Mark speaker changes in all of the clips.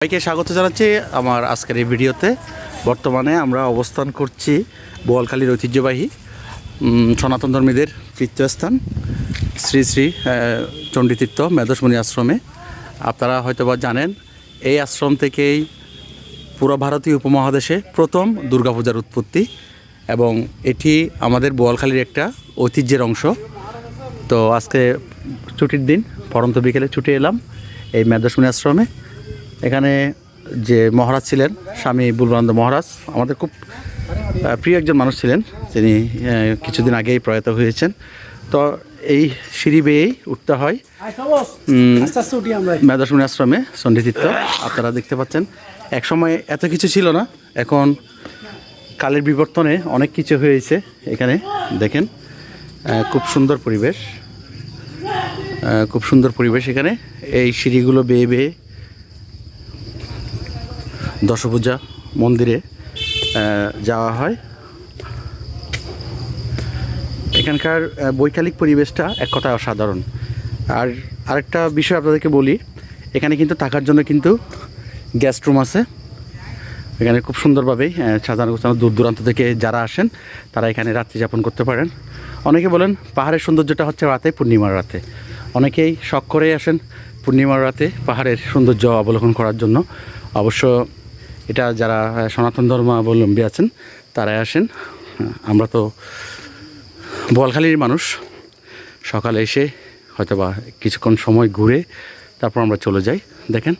Speaker 1: সবাইকে স্বাগত জানাচ্ছি আমার আজকের এই ভিডিওতে। বর্তমানে আমরা অবস্থান করছি বোয়ালখালীর ঐতিহ্যবাহী সনাতন ধর্মীদের তীর্থস্থান, শ্রী শ্রী চণ্ডীতীর্থ মেধসমণি আশ্রমে। আপনারা হয়তোবা জানেন, এই আশ্রম থেকেই পুরো ভারতীয় উপমহাদেশে প্রথম দুর্গাপূজার উৎপত্তি এবং এটি আমাদের বোয়ালখালীর একটা ঐতিহ্যের অংশ। তো আজকে ছুটির দিন, পরন্ত বিকেলে ছুটি এলাম এই মেধসমণি আশ্রমে। এখানে যে মহারাজ ছিলেন, স্বামী বুলবানন্দ মহারাজ, আমাদের খুব প্রিয় একজন মানুষ ছিলেন। তিনি কিছুদিন আগেই প্রয়াত হয়েছেন। তো এই সিঁড়ি বেয়েই উঠতে হয় মেধাসমণি আশ্রমে সন্ধিতীর্থ। আপনারা দেখতে পাচ্ছেন এক সময় এত কিছু ছিল না, এখন কালের বিবর্তনে অনেক কিছু হয়েছে এখানে, দেখেন খুব সুন্দর পরিবেশ খুব সুন্দর পরিবেশ এখানে। এই সিঁড়িগুলো বেয়ে বেয়ে দশপূজা মন্দিরে যাওয়া হয়। এখানকার বৈকালিক পরিবেশটা এক কথায় অসাধারণ। আর আরেকটা বিষয় আপনাদেরকে বলি, এখানে কিন্তু থাকার জন্য কিন্তু গেস্ট রুম আছে। এখানে খুব সুন্দরভাবেই সাজানো গোছানো দূর দূরান্ত থেকে যারা আসেন, তারা এখানে রাত্রি যাপন করতে পারেন। অনেকে বলেন, পাহাড়ের সৌন্দর্যটা হচ্ছে রাতে, পূর্ণিমার রাতে। অনেকেই শখ করেই আসেন পূর্ণিমার রাতে পাহাড়ের সৌন্দর্য অবলোকন করার জন্য। অবশ্য এটা যারা সনাতন ধর্মাবলম্বী আছেন তারাই আসেন। আমরা তো বোয়ালখালীর মানুষ। সকালে এসে হয়তো বা কিছুক্ষণ সময় ঘুরে তারপর আমরা চলে যাই। দেখেন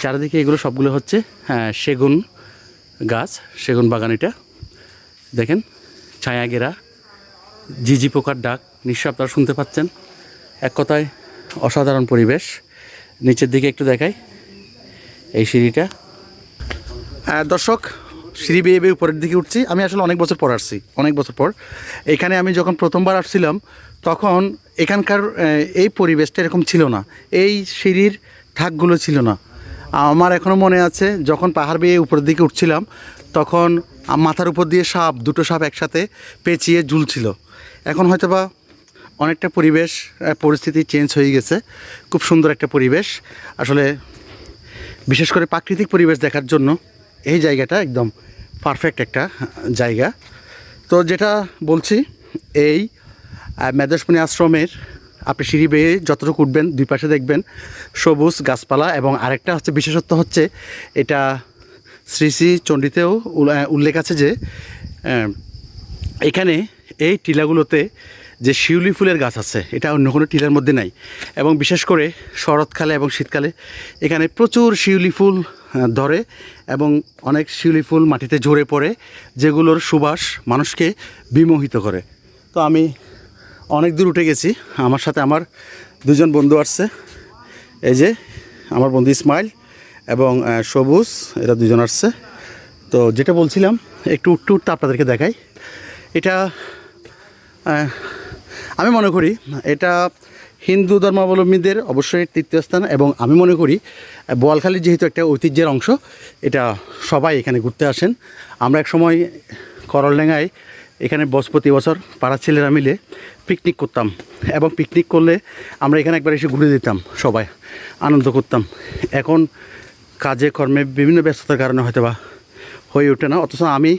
Speaker 1: চারিদিকে এগুলো সবগুলো হচ্ছে হ্যাঁ, সেগুন গাছ সেগুন বাগান এটা। দেখেন ছায়া গেরা ঝিঝি পোকার ডাক নিশ্চয় আপনারা শুনতে পাচ্ছেন। এক কথায় অসাধারণ পরিবেশ। নিচের দিকে একটু দেখাই এই সিঁড়িটা। দর্শক, সিঁড়ি বেয়ে বেয়ে উপরের দিকে উঠছি। আমি আসলে অনেক বছর পর আসছি, অনেক বছর পর। এখানে আমি যখন প্রথমবার আসছিলাম, তখন এখানকার এই পরিবেশটা এরকম ছিল না। এই সিঁড়ির থাকগুলো ছিল না। আমার এখনও মনে আছে, যখন পাহাড় বেয়ে উপরের দিকে উঠছিলাম, তখন মাথার উপর দিয়ে সাপ, দুটো সাপ একসাথে পেঁচিয়ে ঝুলছিল। এখন হয়তো বা অনেকটা পরিবেশ পরিস্থিতি চেঞ্জ হয়ে গেছে। খুব সুন্দর একটা পরিবেশ। আসলে বিশেষ করে প্রাকৃতিক পরিবেশ দেখার জন্য এই জায়গাটা একদম পারফেক্ট একটা জায়গা। তো যেটা বলছি এই আহ, আশ্রমের আপনি সিঁড়ি বেয়ে যতটুকু উঠবেন দুই পাশে দেখবেন সবুজ গাছপালা এবং আরেকটা হচ্ছে বিশেষত্ব হচ্ছে এটা শ্রী শ্রী চণ্ডীতেও উল্লেখ আছে যে এখানে এই টিলাগুলোতে যে শিউলি ফুলের গাছ আছে এটা অন্য কোনো টিলার মধ্যে নাই। এবং বিশেষ করে শরৎকালে এবং শীতকালে এখানে প্রচুর শিউলি ফুল ধরে এবং অনেক শিউলি ফুল মাটিতে ঝরে পড়ে, যেগুলোর সুবাস মানুষকে বিমোহিত করে। তো আমি অনেক দূর উঠে গেছি। আমার সাথে আমার দুজন বন্ধু আসছে। এই যে আমার বন্ধু ইসমাইল এবং সবুজ, এরা দুজন আসছে। তো যেটা বলছিলাম, একটু উঠতে উঠতে আপনাদেরকে দেখাই। এটা আমি মনে করি এটা হিন্দু ধর্মাবলম্বীদের অবশ্যই তীর্থস্থান এবং আমি মনে করি আহ, বোয়ালখালীর যেহেতু একটা ঐতিহ্যের অংশ এটা সবাই এখানে ঘুরতে আসেন। আমরা এক সময় করলডেঙ্গায় এখানে বস প্রতি বছর পাড়ার ছেলেরা মিলে পিকনিক করতাম এবং পিকনিক করলে আমরা এখানে একবার এসে ঘুরে দিতাম সবাই আনন্দ করতাম। এখন কাজে কর্মে বিভিন্ন ব্যস্ততার কারণে হয়তো বা হয়ে ওঠে না অথচ আমি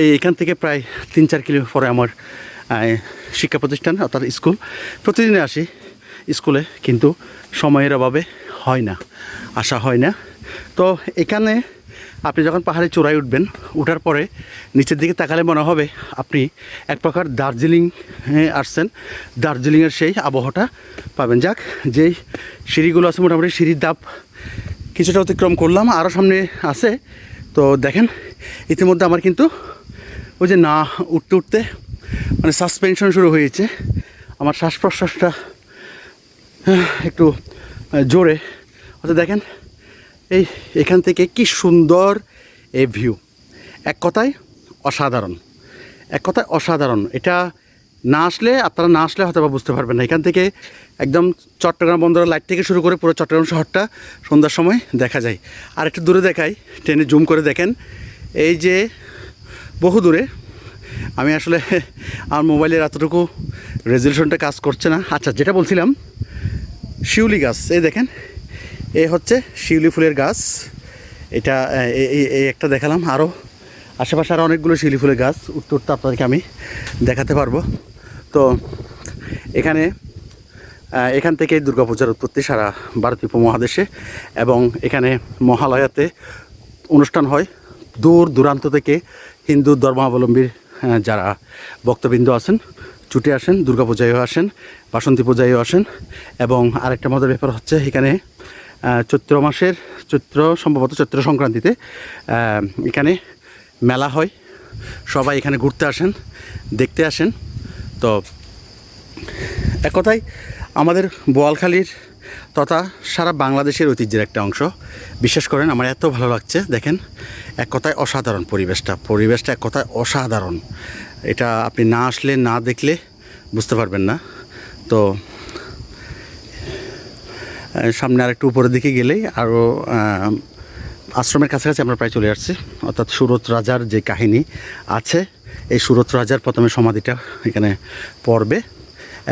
Speaker 1: এই এখান থেকে প্রায় তিন চার কিলো পরে আমার শিক্ষা প্রতিষ্ঠান অর্থাৎ স্কুল প্রতিদিনে আসি। স্কুলে, কিন্তু সময়ের অভাবে হয় না আসা হয় না। তো এখানে আপনি যখন পাহাড়ে চূড়ায় উঠবেন, উঠার পরে নিচের দিকে তাকালে মনে হবে আপনি এক প্রকার দার্জিলিং আসছেন। দার্জিলিংয়ের সেই আবহাওয়াটা পাবেন। যাক, যেই সিঁড়িগুলো আছে, মোটামুটি সিঁড়ির দাপ কিছুটা অতিক্রম করলাম আরও সামনে আছে। তো দেখেন, ইতিমধ্যে আমার কিন্তু ওই যে না, উঠতে উঠতে মানে সাসপেনশন শুরু হয়েছে। আমার শ্বাস প্রশ্বাসটা একটু জোরে। অর্থাৎ দেখেন, এই এখান থেকে কি সুন্দর এই ভিউ এক কথায় অসাধারণ। এক কথায় অসাধারণ। এটা না আসলে, আপনারা না আসলে হয়তো বুঝতে পারবেন না। এখান থেকে একদম চট্টগ্রাম বন্দরের লাইট থেকে শুরু করে পুরো চট্টগ্রাম শহরটা সন্ধ্যার সময় দেখা যায়। আর একটু দূরে দেখাই, ট্রেনে জুম করে দেখেন, এই যে বহু দূরে। আমি আসলে আমার মোবাইলের এতটুকু রেজলিউশনটা কাজ করছে না। আচ্ছা যেটা বলছিলাম শিউলি গাছ, এই দেখেন। এ হচ্ছে শিউলি ফুলের গাছ। এটা এই- একটা দেখালাম। আরও আশেপাশে আরও অনেকগুলো শিউলি ফুলের গাছ। উঠতে উঠতে আপনাদেরকে আমি দেখাতে পারব। তো, এখানে এখান থেকে দুর্গাপূজার উৎপত্তি সারা ভারতীয় উপমহাদেশে এবং এখানে মহালয়াতে অনুষ্ঠান হয়। দূর দূরান্ত থেকে হিন্দু ধর্মাবলম্বীর যারা ভক্তবৃন্দ আছেন ছুটে আসেন দুর্গাপূজায়ও আসেন, বাসন্তী পূজায়ও আসেন এবং আরেকটা মজার ব্যাপার হচ্ছে এখানে চৈত্র মাসের চৈত্র, সম্ভবত চৈত্র সংক্রান্তিতে এখানে মেলা হয়। সবাই এখানে ঘুরতে আসেন, দেখতে আসেন। তো এক কথায় আমাদের বোয়ালখালীর তথা সারা বাংলাদেশের ঐতিহ্যের একটা অংশ। বিশেষ করেন আমার এত ভালো লাগছে, দেখেন, এক কথায় অসাধারণ পরিবেশটা পরিবেশটা এক কথায় অসাধারণ। এটা আপনি না আসলে, না দেখলে বুঝতে পারবেন না। তো সামনে আর একটু উপরের দিকে গেলেই আরও আশ্রমের কাছাকাছি আমরা প্রায় চলে আসছি। অর্থাৎ সুরত রাজার যে কাহিনী আছে, এই সুরত রাজার প্রথমে সমাধিটা এখানে পড়বে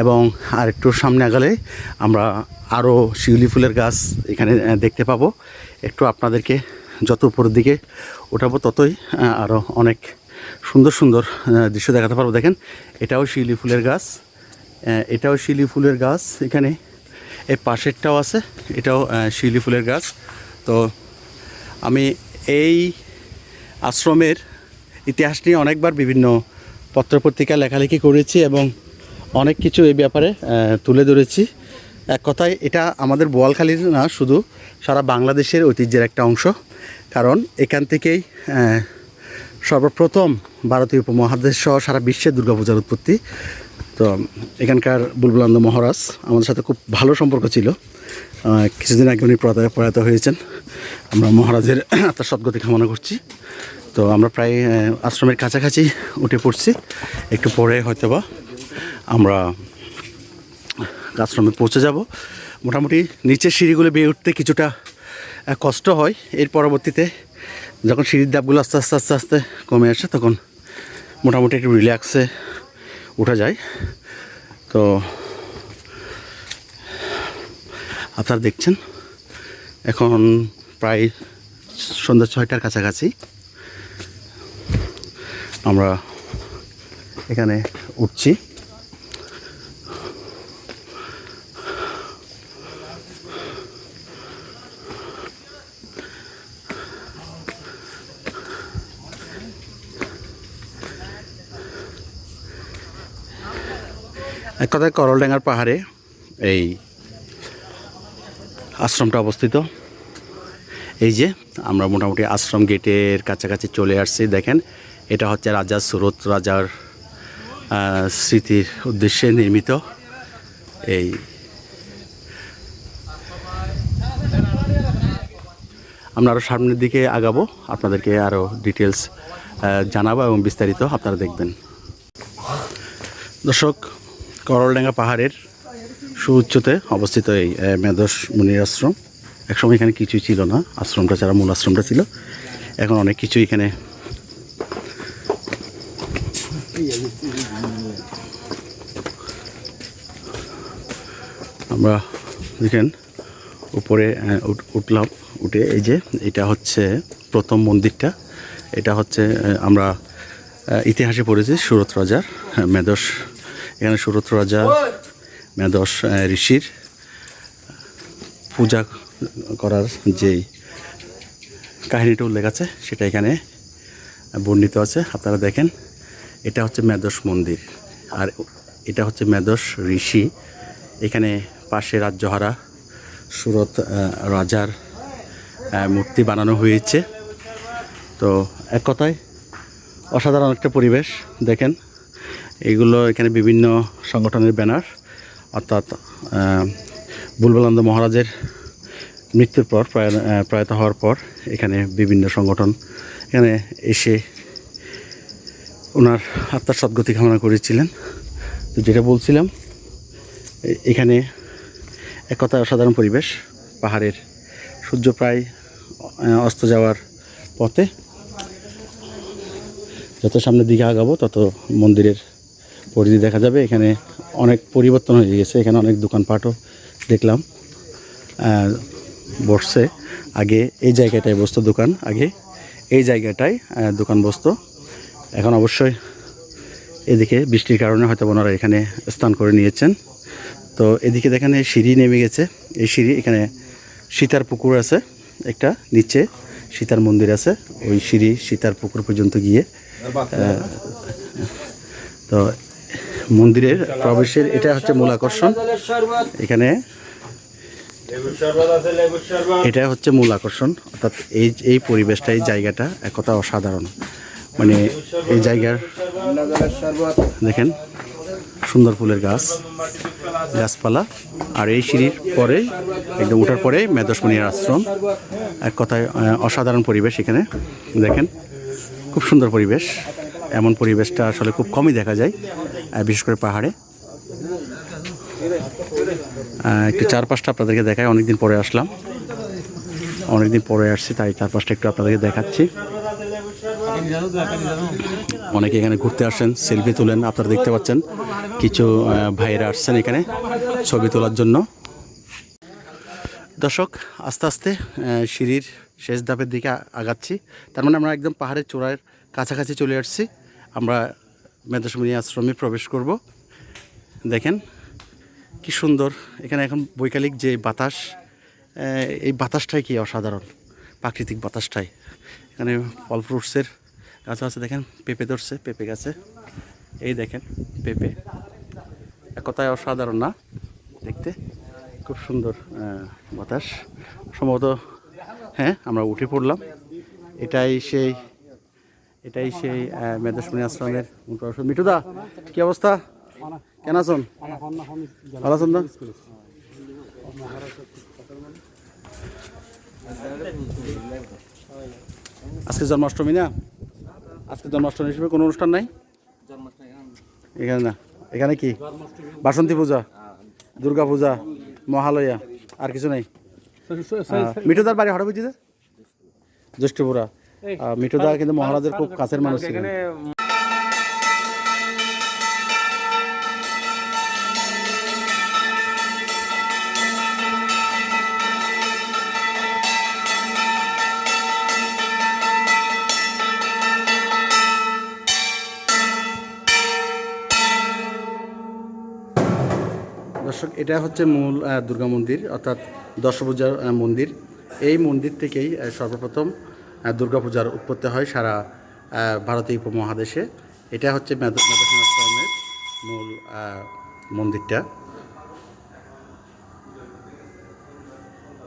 Speaker 1: এবং আর একটু সামনে আগালে আমরা আরও শিউলি ফুলের গাছ এখানে দেখতে পাবো। একটু আপনাদেরকে যত উপরের দিকে ওঠাবো, ততই আরও অনেক সুন্দর সুন্দর দৃশ্য দেখাতে পারব। দেখেন, এটাও শিউলি ফুলের গাছ। এটাও শিউলি ফুলের গাছ এখানে। এই পাশেরটাও আছে, এটাও শিউলি ফুলের গাছ। তো আমি এই আশ্রমের ইতিহাস নিয়ে অনেকবার বিভিন্ন পত্রপত্রিকা লেখালেখি করেছি এবং অনেক কিছু এই ব্যাপারে তুলে ধরেছি। এক কথায়, এটা আমাদের বোয়ালখালীর না, শুধু সারা বাংলাদেশের ঐতিহ্যের একটা অংশ। কারণ এখান থেকেই সর্বপ্রথম ভারতীয় উপমহাদেশ সহ সারা বিশ্বে দুর্গাপূজার উৎপত্তি। তো এখানকার বুলবুলান্দ মহারাজ আমাদের সাথে খুব ভালো সম্পর্ক ছিল। কিছুদিন আগে উনি প্রয়াত প্রয়াত হয়েছেন। আমরা মহারাজের আত্মার সদ্গতি কামনা করছি। তো আমরা প্রায় আশ্রমের কাছাকাছি উঠে পড়ছি। একটু পরে হয়তো বা আমরা আশ্রমে পৌঁছে যাব। মোটামুটি নিচের সিঁড়িগুলো বেয়ে উঠতে কিছুটা কষ্ট হয়। এর পরবর্তীতে যখন সিঁড়ির ধাপগুলো আস্তে আস্তে আস্তে আস্তে কমে আসে, তখন মোটামুটি একটু রিল্যাক্সে উঠা যায়। তো আপনারা দেখছেন, এখন প্রায় সন্ধ্যা ছয়টার কাছাকাছি। আমরা এখানে উঠছি। এক কথায় করলডাঙ্গার পাহাড়ে এই আশ্রমটা অবস্থিত। এই যে আমরা মোটামুটি আশ্রম গেটের কাছাকাছি চলে আসছি, দেখেন, এটা হচ্ছে রাজা সুরত রাজার স্মৃতির উদ্দেশ্যে নির্মিত এই আমরা আরও সামনের দিকে আগাবো, আপনাদেরকে আরও ডিটেলস জানাব এবং বিস্তারিত আপনারা দেখবেন। দর্শক করলডাঙ্গা পাহাড়ের সুউচ্চতে অবস্থিত এই মেধস মুনির আশ্রম। একসময় এখানে কিছুই ছিল না, আশ্রমটা ছাড়া মূল আশ্রমটা ছিল। এখন অনেক কিছু এখানে আমরা দেখেন, উপরে উঠ- উঠলাম, উঠে এই যে এটা হচ্ছে প্রথম মন্দিরটা। এটা হচ্ছে আমরা ইতিহাসে পড়েছি সুরত রাজার মেধস এখানে সুরত রাজা আহ, ঋষির পূজা করার যেই কাহিনীটা উল্লেখ আছে সেটা এখানে বর্ণিত আছে। আপনারা দেখেন এটা হচ্ছে মেধস মন্দির। আর এটা হচ্ছে মেধস ঋষি। এখানে পাশে রাজ্যহারা সুরত রাজার মূর্তি বানানো হয়েছে। তো এক কথায় অসাধারণ একটা পরিবেশ। দেখেন এগুলো এখানে বিভিন্ন সংগঠনের ব্যানার অর্থাৎ আহ, বুলবুলানন্দ মহারাজের মৃত্যুর পর প্রয়াত হওয়ার পর এখানে বিভিন্ন সংগঠন এখানে এসে ওনার আত্মার সদ্গতি কামনা করেছিলেন। তো যেটা বলছিলাম এখানে এক অসাধারণ পরিবেশ পাহাড়ের সূর্য প্রায় অস্ত যাওয়ার পথে যত সামনের দিকে আগাবো তত মন্দিরের পরিধি দেখা যাবে। এখানে অনেক পরিবর্তন হয়ে গেছে। এখানে অনেক দোকানপাটও দেখলাম। বসছে। আগে এই জায়গাটায় বসতো দোকান। আগে এই জায়গাটায় দোকান বসতো। এখন অবশ্যই এদিকে বৃষ্টির কারণে হয়তো ওনারা এখানে স্নান করে নিয়েছেন। তো এদিকে দেখেন এই সিঁড়ি নেমে গেছে। এই সিঁড়ি, এখানে সীতার পুকুর আছে একটা নিচে। সীতার মন্দির আছে। ওই সিঁড়ি সীতার পুকুর পর্যন্ত গিয়ে তো মন্দিরের প্রবেশের, এটা হচ্ছে মূল আকর্ষণ। এখানে এটা হচ্ছে মূল আকর্ষণ, অর্থাৎ এই এই পরিবেশটা, এই জায়গাটা এক অসাধারণ। মানে এই জায়গার, দেখেন, সুন্দর ফুলের গাছ, গাছপালা, আর এই সিঁড়ির পরে, একদম ওঠার পরে মেদসমণির আশ্রম এক কথায় অসাধারণ পরিবেশ এখানে, দেখেন, খুব সুন্দর পরিবেশ। এমন পরিবেশটা আসলে খুব কমই দেখা যায়। বিশেষ করে পাহাড়ে। একটু চারপাশটা আপনাদেরকে দেখায় অনেকদিন পরে আসলাম। অনেকদিন পরে আসছি, তাই চারপাশটা একটু আপনাদেরকে দেখাচ্ছি। অনেকে এখানে ঘুরতে আসেন, সেলফি তুলেন, আপনারা দেখতে পাচ্ছেন কিছু ভাইয়েরা আসছেন এখানে ছবি তোলার জন্য। দর্শক, আস্তে আস্তে সিঁড়ির শেষ ধাপের দিকে আগাচ্ছি। তার মানে আমরা একদম পাহাড়ের চূড়ার কাছাকাছি চলে আসছি। আমরা মেধাসমণি আশ্রমে প্রবেশ করব। দেখেন কি সুন্দর। এখানে এখন বৈকালিক যে বাতাস এই বাতাসটাই কি অসাধারণ, প্রাকৃতিক বাতাসটাই। এখানে ফল ফ্রুটসের গাছ আছে, দেখেন পেঁপে ধরছে, পেঁপে গাছে। এই দেখেন পেঁপে। কথায় অসাধারণ না? দেখতে খুব সুন্দর বাতাস। সম্ভবত হ্যাঁ আমরা উঠে পড়লাম। এটাই সেই এটাই সেই আহ, মেধাসমণি আশ্রমের মিঠুদা কি অবস্থা? কেন আছেন? ভালো আছেন না আজকে জন্মাষ্টমী না? আজকে জন্মাষ্টমী হিসেবে কোনো অনুষ্ঠান নাই? এখানে না। এখানে কি? বাসন্তী পূজা দুর্গা পূজা মহালয়া আর কিছু নেই? মিঠুদার বাড়ি হঠাৎ জ্যেষ্ঠপুরা। আহ, মিঠুদা কিন্তু মহারাজের খুব কাছের মানুষ ছিলেন দর্শক এটা হচ্ছে মূল আহ, দুর্গা মন্দির অর্থাৎ দশভূজার মন্দির। এই মন্দির থেকেই সর্বপ্রথম দুর্গাপূজার উৎপত্তি হয় সারা ভারতীয় উপমহাদেশে। এটা হচ্ছে মেদ- মেধাসমণি আশ্রমের মূল মন্দিরটা।